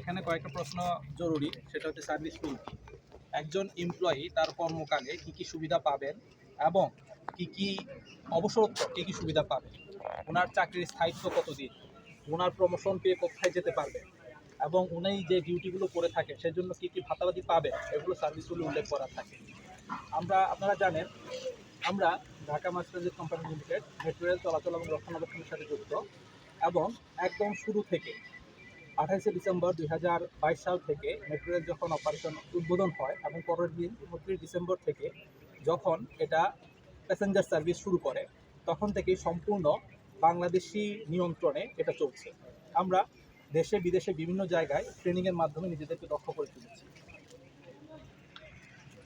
এখানে কয়েকটা প্রশ্ন জরুরি, সেটা হচ্ছে সার্ভিস ফুল একজন এমপ্লয়ি তার কর্মকালে কি কি সুবিধা পাবেন এবং কি কি অবসরোত্তর কি কি সুবিধা পাবেন? ওনার চাকরির স্থায়িত্ব কতদিন? ওনার প্রমোশন পেয়ে কোথায় যেতে পারবেন? এবং উনি যে ডিউটিগুলো করে থাকেন, সেজন্য কি কি ভাতাবাদি পাবেন? এগুলো সার্ভিসগুলো উল্লেখ করা থাকে। আমরা, আপনারা জানেন, আমরা Dhaka mass transit company limited metro rail চলাচল এবং রক্ষণাবেক্ষণের সাথে যুক্ত এবং একদম শুরু থেকে আঠাইশে ডিসেম্বর দুই হাজার বাইশ সাল থেকে মেট্রো রেল যখন অপারেশন উদ্বোধন হয় এবং পরের দিন উনত্রিশ ডিসেম্বর থেকে যখন এটা প্যাসেঞ্জার সার্ভিস শুরু করে, তখন থেকেই সম্পূর্ণ বাংলাদেশি নিয়ন্ত্রণে এটা চলছে। আমরা দেশে, বিদেশে বিভিন্ন জায়গায় ট্রেনিংয়ের মাধ্যমে নিজেদেরকে দক্ষ করে তুলেছি।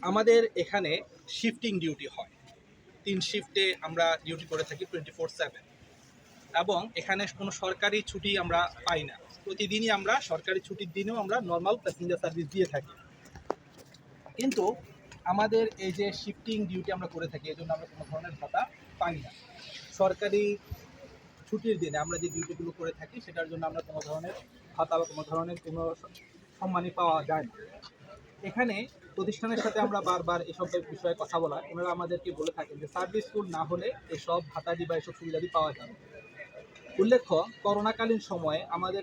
আমাদের এখানে শিফটিং ডিউটি হয়। তিন শিফটে আমরা ডিউটি করে থাকি টোয়েন্টি ফোর সেভেন এবং এখানে কোনো সরকারি ছুটি আমরা পাই না। প্রতিদিনই আমরা, সরকারি ছুটির দিনেও আমরা নর্মাল প্যাসেঞ্জার সার্ভিস দিয়ে থাকি। কিন্তু আমাদের এই যে শিফটিং ডিউটি আমরা করে থাকি এই জন্য আমরা কোনো ধরনের ভাতা পাই না। সরকারি ছুটির দিনে আমরা যে ডিউটিগুলো করে থাকি, সেটার জন্য আমরা কোনো ধরনের ভাতা বা কোনো ধরনের কোনো সম্মানই পাওয়া যায় না। এখানে প্রতিষ্ঠানের সাথে আমরা বারবার এসব বিষয়ে কথা বলা। ওনারা আমাদেরকে বলে থাকেন যে সার্ভিস ফুল না হলে এসব ভাতাদি বা এসব সুবিধাদি পাওয়া যাবে উল্লেখ্য, করোনাকালীন সময়ে আমাদের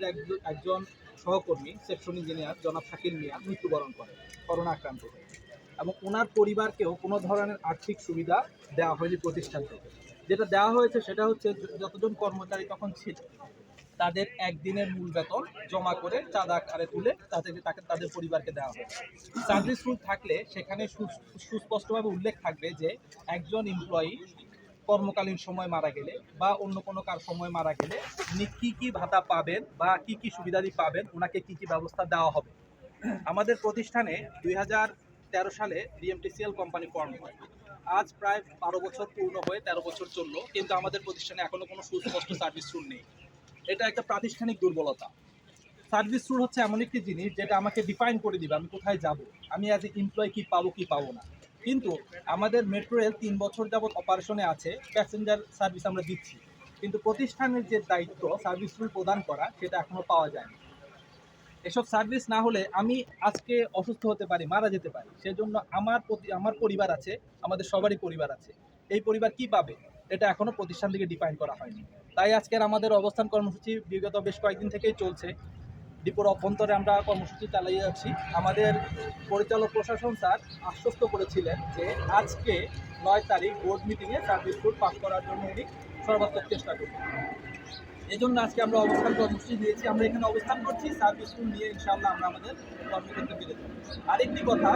একজন সহকর্মী, সেকশন ইঞ্জিনিয়ার জনাব শাকিল মিয়া মৃত্যুবরণ করেন করোনা আক্রান্ত হয়ে। এবং ওনার পরিবারকেও কোনো ধরনের আর্থিক সুবিধা দেওয়া হয়নি প্রতিষ্ঠান থেকে। যেটা দেওয়া হয়েছে সেটা হচ্ছে যতজন কর্মচারী তখন ছিল, তাদের একদিনের মূল বেতন জমা করে চাঁদা আকারে তুলে তাদেরকে, তাকে, তাদের পরিবারকে দেওয়া হয় সার্ভিস রুল থাকলে সেখানে সুস্পষ্টভাবে উল্লেখ থাকবে যে একজন এমপ্লয়ি কর্মকালীন সময় মারা গেলে বা অন্য কোনো কার সময় মারা গেলে উনি কী কী ভাতা পাবেন বা কী কী সুবিধাদি পাবেন ওনাকে কী কী ব্যবস্থা দেওয়া হবে? আমাদের প্রতিষ্ঠানে দুই তেরো সালে ডিএমটিসিএল কোম্পানি ফর্ম হয়। আজ প্রায় বারো বছর পূর্ণ হয়ে তেরো বছর চলল, কিন্তু আমাদের প্রতিষ্ঠানে এখনও কোনো সুস্পষ্ট সার্ভিস রুল নেই। এটা একটা প্রাতিষ্ঠানিক দুর্বলতা। সার্ভিস রুল হচ্ছে এমন একটি জিনিস যেটা আমাকে ডিফাইন করে দিবে, আমি কোথায় যাব? আমি অ্যাজ এ এমপ্লয় কি পাবো কি পাবো না? কিন্তু আমাদের মেট্রো রেল তিন বছর যাবৎ অপারেশনে আছে প্যাসেঞ্জার সার্ভিস আমরা দিচ্ছি। কিন্তু প্রতিষ্ঠানের যে দায়িত্ব সার্ভিস রুল প্রদান করা, সেটা এখনও পাওয়া যায়নি। এসব সার্ভিস না হলে আমি আজকে অসুস্থ হতে পারি, মারা যেতে পারি। সেজন্য আমার প্রতি, আমার পরিবার আছে, আমাদের সবারই পরিবার আছে। এই পরিবার কি পাবে, এটা এখনও প্রতিষ্ঠান থেকে ডিফাইন করা হয়নি। তাই আজকের আমাদের অবস্থান কর্মসূচি বিগত বেশ কয়েকদিন থেকেই চলছে। ডিপোর অভ্যন্তরে আমরা কর্মসূচি চালিয়ে যাচ্ছি। আমাদের পরিচালক প্রশাসন স্যার আশ্বস্ত করেছিলেন যে আজকে নয় তারিখ বোর্ড মিটিংয়ে সার্ভিস রুল পাস করার জন্য উনি সর্বাত্মক চেষ্টা করবেন। এই জন্য আজকে আমরা অবস্থান কর্মসূচি দিয়েছি আমরা এখানে অবস্থান করছি। সার্ভিস রুল নিয়ে ইনশাআল্লাহ আমরা আমাদের কর্মক্ষেত্রে ফিরে যাব। আরেকটি কথা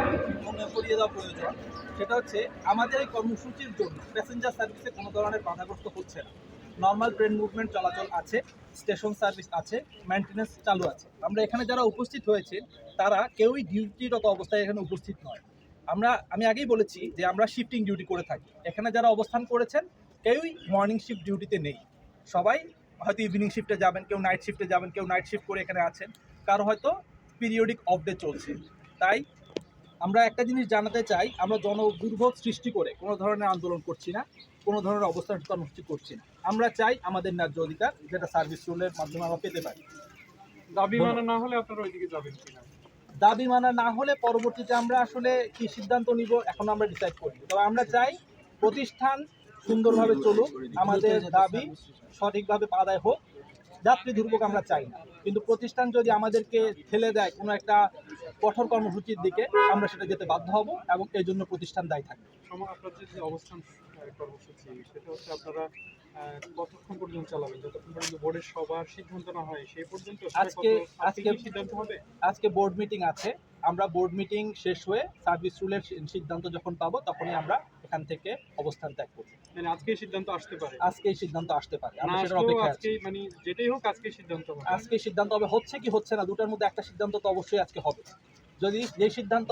মনে করিয়ে দেওয়া প্রয়োজন, সেটা হচ্ছে আমাদের এই কর্মসূচির জন্য প্যাসেঞ্জার সার্ভিসে কোনো ধরনের বাধাগ্রস্ত হচ্ছে না। নর্মাল ট্রেন মুভমেন্ট চলাচল আছে স্টেশন সার্ভিস আছে মেনটেন্যান্স চালু আছে। আমরা এখানে যারা উপস্থিত হয়েছে, তারা কেউই ডিউটিরত অবস্থায় এখানে উপস্থিত নয়। আমরা, আমি আগেই বলেছি যে আমরা শিফটিং ডিউটি করে থাকি। এখানে যারা অবস্থান করেছেন, কেউই মর্নিং শিফট ডিউটিতে নেই। সবাই হয়তো ইভিনিং শিফটে যাবেন, কেউ নাইট শিফটে যাবেন, কেউ নাইট শিফট করে এখানে আছেন। কারও হয়তো পিরিয়ডিক অফ চলছে। তাই আমরা একটা জিনিস জানাতে চাই, আমরা জন দুর্ভোগ সৃষ্টি করে কোনো ধরনের আন্দোলন করছি না, কোনো ধরনের অবস্থান কর্মসূচি করছি না। আমরা চাই আমাদের ন্যায্য অধিকার যেটা সার্ভিস রুলের মাধ্যমে আমরা পেতে পারি। দাবি মানা না হলে আপনারা ওইদিকে যাবেন কিনা? দাবি মানা না হলে পরবর্তীতে আমরা আসলে কি সিদ্ধান্ত নিব এখন আমরা ডিসাইড করি তবে আমরা চাই প্রতিষ্ঠান সুন্দরভাবে চলুক আমাদের দাবি সঠিকভাবে আদায় হোক যাত্রী দুর্ভোগ আমরা চাই না। কিন্তু প্রতিষ্ঠান যদি আমাদেরকে ঠেলে দেয় কোনো একটা কঠোর কর্মসূচির দিকে আমরা সেটা যেতে বাধ্য হব এবং এই জন্য প্রতিষ্ঠান দায়ী থাকবে। অবস্থান কর্মসূচি সেটা হচ্ছে আপনারা কতক্ষণ পর্যন্ত চালাবেন? যতক্ষণ পর্যন্ত বোর্ডের সবার সিদ্ধান্ত না হয় সেই পর্যন্ত আজকে- আজকে সিদ্ধান্ত হবে? আজকে বোর্ড মিটিং আছে। আমরা বোর্ড মিটিং শেষ হয়ে সার্ভিস রুলের সিদ্ধান্ত যখন পাবো তখনই আমরা এখান থেকে অবস্থান ত্যাগ করব। মানে আজকেই সিদ্ধান্ত আসতে পারে? আজকে সিদ্ধান্ত আসতে পারে। আমরা সেটার আসলেও আছি। মানে যেটাই হোক আজকে সিদ্ধান্ত হবে। আজকে সিদ্ধান্ত হবে হচ্ছে কি হচ্ছে না দুটার মধ্যে একটা সিদ্ধান্ত তো অবশ্যই আজকে হবে। যদি যে সিদ্ধান্ত